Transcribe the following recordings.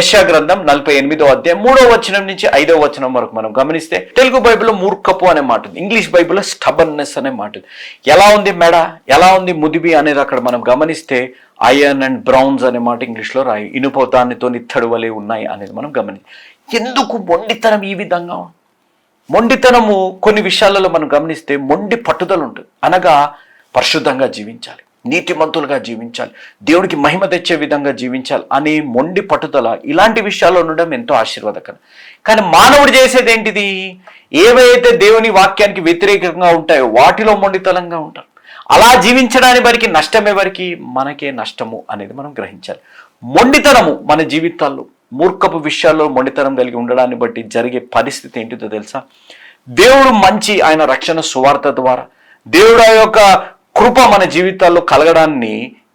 యశా గ్రంథం నలభై ఎనిమిదో అధ్యాయం మూడో వచనం నుంచి ఐదో వచనం వరకు మనం గమనిస్తే తెలుగు బైబిల్లో మూర్ఖపు అనే మాట ఉంది. ఇంగ్లీష్ బైబిల్లో స్టబర్నెస్ అనే మాట ఉంది. ఎలా ఉంది మెడ? ఎలా ఉంది ముదిబి అనేది అక్కడ మనం గమనిస్తే ఐరన్ అండ్ బ్రౌన్స్ అనే మాట ఇంగ్లీష్లో రాయి. ఇనుప దానితో నిత్తడు వలె ఉన్నాయి అనేది మనం గమని. ఎందుకు మొండితనం ఈ విధంగా? మొండితనము కొన్ని విషయాలలో మనం గమనిస్తే మొండి పట్టుదల ఉంటుంది. అనగా పరిశుద్ధంగా జీవించాలి. నీతిమంతులుగా జీవించాలి. దేవుడికి మహిమ తెచ్చే విధంగా జీవించాలి అనే మొండి పట్టుదల ఇలాంటి విషయాల్లో ఉండడం ఎంతో ఆశీర్వాదకరం. కానీ మానవుడు చేసేది ఏంటిది? ఏవైతే దేవుని వాక్యానికి వ్యతిరేకంగా ఉంటాయో వాటిలో మొండితలంగా ఉంటారు అలా జీవించడాని వారికి నష్టం ఎవరికి? మనకే నష్టము అనేది మనం గ్రహించాలి. మొండితనము మన జీవితాల్లో మూర్ఖపు విషయాల్లో మొండితనం కలిగి ఉండడాన్ని బట్టి జరిగే పరిస్థితి ఏంటిదో తెలుసా? దేవుడు మంచి ఆయన రక్షణ సువార్త ద్వారా దేవుడు ఆ యొక్క కృప మన జీవితాల్లో కలగడాన్ని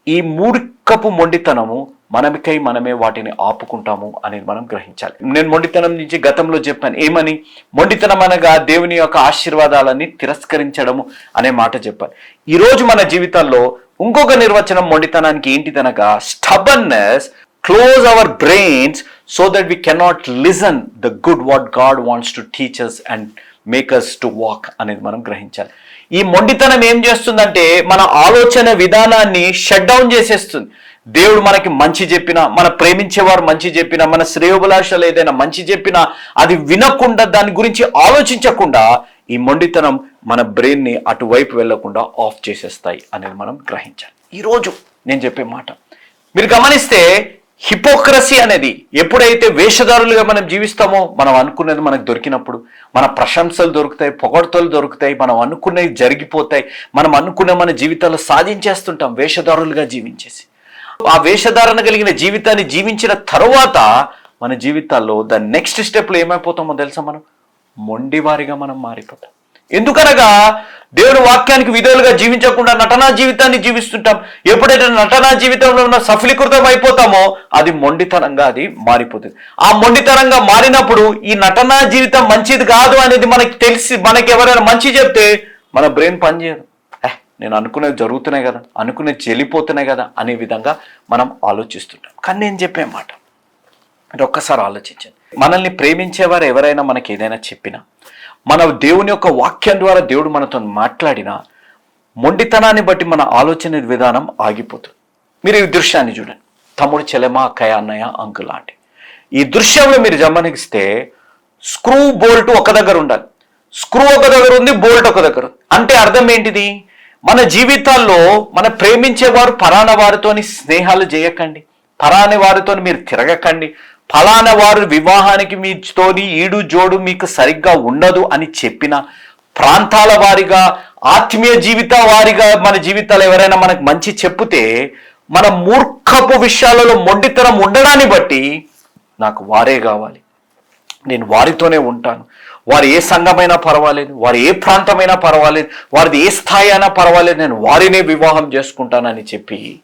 ఈ మూర్ఖపు మొండితనము మనమికై మనమే వాటిని ఆపుకుంటాము అనేది మనం గ్రహించాలి. నేను మొండితనం నుంచి గతంలో చెప్పాను ఏమని? మొండితనం అనగా దేవుని యొక్క ఆశీర్వాదాలని తిరస్కరించడము అనే మాట చెప్పాను. ఈరోజు మన జీవితాల్లో ఇంకొక నిర్వచనం మొండితనానికి ఏంటిదనగా stubbornness close our brains so that we cannot listen the good what God wants to teachers and makers to walk అనేది మనం గ్రహించాలి. ఈ మొండితనం ఏం చేస్తుందంటే మన ఆలోచన విధానాన్ని షట్ డౌన్ చేసేస్తుంది. దేవుడు మనకి మంచి చెప్పినా మన ప్రేమించేవారు మంచి చెప్పినా మన శ్రేయోభిలాషలు ఏదైనా మంచి చెప్పినా అది వినకుండా దాని గురించి ఆలోచించకుండా ఈ మొండితనం మన బ్రెయిన్ని అటువైపు వెళ్ళకుండా ఆఫ్ చేసేస్తాయి అనేది మనం గ్రహించాలి. ఈరోజు నేను చెప్పే మాట. మీరు గమనిస్తే హిపోక్రసీ అనేది ఎప్పుడైతే వేషధారులుగా మనం జీవిస్తామో మనం అనుకున్నది మనకు దొరికినప్పుడు మన ప్రశంసలు దొరుకుతాయి పొగడ్తలు దొరుకుతాయి మనం అనుకున్నవి జరిగిపోతాయి మనం అనుకున్న మన జీవితాలు సాధించేస్తుంటాం వేషధారులుగా జీవించేసి. ఆ వేషధారణ కలిగిన జీవితాన్ని జీవించిన తర్వాత మన జీవితాల్లో ద నెక్స్ట్ స్టెప్లో ఏమైపోతామో తెలుసా మనం? మొండివారిగా మనం మారిపోతాం. ఎందుకనగా దేవుని వాక్యానికి విధులుగా జీవించకుండా నటనా జీవితాన్ని జీవిస్తుంటాం. ఎప్పుడైతే నటనా జీవితంలో ఉన్న సఫలీకృతం అయిపోతామో అది మొండితనంగా అది మారిపోతుంది. ఆ మొండితనంగా మారినప్పుడు ఈ నటనా జీవితం మంచిది కాదు అనేది మనకి తెలిసి మనకి ఎవరైనా మంచి చెప్తే మన బ్రెయిన్ పనిచేయదు నేను అనుకునేది జరుగుతున్నాయి కదా అనుకునేది చెల్లిపోతున్నాయి కదా అనే విధంగా మనం ఆలోచిస్తుంటాం. కానీ నేను చెప్పే మాట ఒక్కసారి ఆలోచించండి. మనల్ని ప్రేమించేవారు ఎవరైనా మనకి ఏదైనా చెప్పినా మన దేవుని యొక్క వాక్యం ద్వారా దేవుడు మనతో మాట్లాడినా మొండితనాన్ని బట్టి మన ఆలోచన విధానం ఆగిపోతుంది. మీరు ఈ దృశ్యాన్ని చూడండి. తమ్ముడు చెలమా కయ అన్నయ్య అంకుల్ లాంటి ఈ దృశ్యంలో మీరు గమనిస్తే స్క్రూ బోల్ట్ ఒక దగ్గర ఉండాలి. స్క్రూ ఒక దగ్గర ఉంది బోల్ట్ ఒక దగ్గర ఉంది. అంటే అర్థం ఏంటిది? మన జీవితాల్లో మన ప్రేమించేవారు పరాణ వారితోని స్నేహాలు చేయకండి. పరాని వారితో మీరు తిరగకండి. ఫలానా వారు వివాహానికి మీతోని ఈడు జోడు మీకు సరిగ్గా ఉండదు అని చెప్పిన ప్రాంతాల వారిగా ఆత్మీయ జీవిత వారిగా మన జీవితాలు ఎవరైనా మనకు మంచి చెప్తే మన మూర్ఖపు విషయాలలో మొండితనం ఉండడాన్ని బట్టి నాకు వారే కావాలి. నేను వారితోనే ఉంటాను. వారు ఏ సంఘమైనా పర్వాలేదు వారు ఏ ప్రాంతమైనా పర్వాలేదు వారిది ఏ స్థాయి అయినా పర్వాలేదు నేను వారినే వివాహం చేసుకుంటానని చెప్పి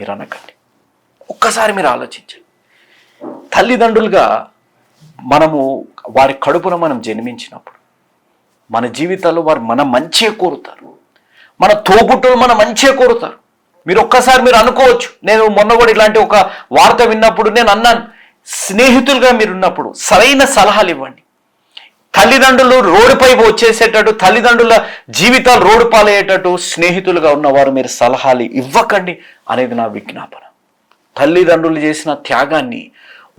మీరు అనకండి. ఒక్కసారి మీరు ఆలోచించండి. తల్లిదండ్రులుగా మనము వారి కడుపున మనం జన్మించినప్పుడు మన జీవితాల్లో వారు మన మంచే కోరుతారు. మన తోబుట్టులు మన మంచే కోరుతారు. మీరు ఒక్కసారి మీరు అనుకోవచ్చు నేను మొన్న కూడా ఇలాంటి ఒక వార్త విన్నప్పుడు నేను అన్నాను స్నేహితులుగా మీరు ఉన్నప్పుడు సరైన సలహాలు ఇవ్వండి. తల్లిదండ్రులు రోడ్డుపై వచ్చేసేటట్టు తల్లిదండ్రుల జీవితాలు రోడ్డు పాలయ్యేటట్టు స్నేహితులుగా ఉన్నవారు మీరు సలహాలు ఇవ్వకండి అనేది నా విజ్ఞాపన. తల్లిదండ్రులు చేసిన త్యాగాన్ని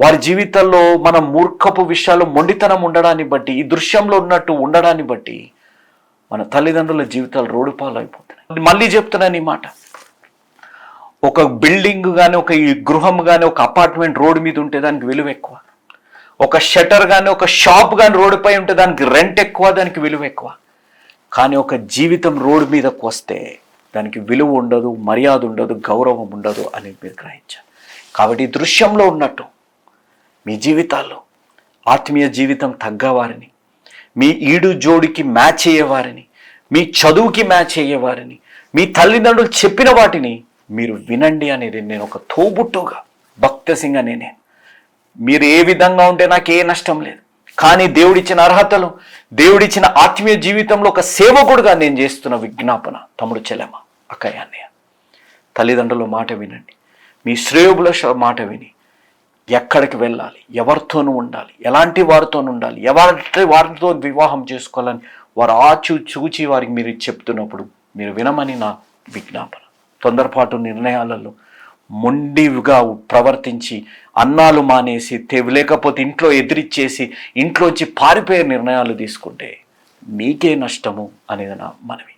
వారి జీవితాల్లో మన మూర్ఖపు విషయాలు మొండితనం ఉండడాన్ని బట్టి ఈ దృశ్యంలో ఉన్నట్టు ఉండడాన్ని బట్టి మన తల్లిదండ్రుల జీవితాలు రోడ్డు పాలు అయిపోతున్నాయి మళ్ళీ చెప్తున్నాను ఈ మాట. ఒక బిల్డింగ్ కానీ ఒక ఈ గృహం కానీ ఒక అపార్ట్మెంట్ రోడ్డు మీద ఉంటే దానికి విలువ ఎక్కువ. ఒక షటర్ కానీ ఒక షాప్ కానీ రోడ్డుపై ఉంటే దానికి రెంట్ ఎక్కువ దానికి విలువ ఎక్కువ. కానీ ఒక జీవితం రోడ్డు మీదకు వస్తే దానికి విలువ ఉండదు మర్యాద ఉండదు గౌరవం ఉండదు అనేది మీరు గ్రహించాలి. కాబట్టి దృశ్యంలో ఉన్నట్టు మీ జీవితాల్లో ఆత్మీయ జీవితం తగ్గవారిని మీ ఈడు జోడికి మ్యాచ్ అయ్యేవారిని మీ చదువుకి మ్యాచ్ అయ్యేవారిని మీ తల్లిదండ్రులు చెప్పిన వాటిని మీరు వినండి అనేది నేను ఒక తోబుట్టుగా భక్త సింగ్ అనే నేను. మీరు ఏ విధంగా ఉంటే నాకు ఏ నష్టం లేదు. కానీ దేవుడిచ్చిన అర్హతలు దేవుడిచ్చిన ఆత్మీయ జీవితంలో ఒక సేవకుడుగా నేను చేస్తున్న విజ్ఞాపన తమ్ముడు చెల్లెమ్మ అక్కయ్య అన్నయ్య. తల్లిదండ్రుల మాట వినండి. మీ శ్రేయోబుల మాట విని ఎక్కడికి వెళ్ళాలి ఎవరితోనూ ఉండాలి ఎలాంటి వారితో ఉండాలి ఎవరి వారితో వివాహం చేసుకోవాలని వారు ఆచు చూచి వారికి మీరు చెప్తున్నప్పుడు మీరు వినమని నా విజ్ఞాపన. తొందరపాటు నిర్ణయాలలో మొండిగా ప్రవర్తించి అన్నాలు మానేసి లేకపోతే ఇంట్లో ఎదిరిచ్చేసి ఇంట్లోంచి పారిపోయే నిర్ణయాలు తీసుకుంటే మీకే నష్టము అనేది నా మనవి.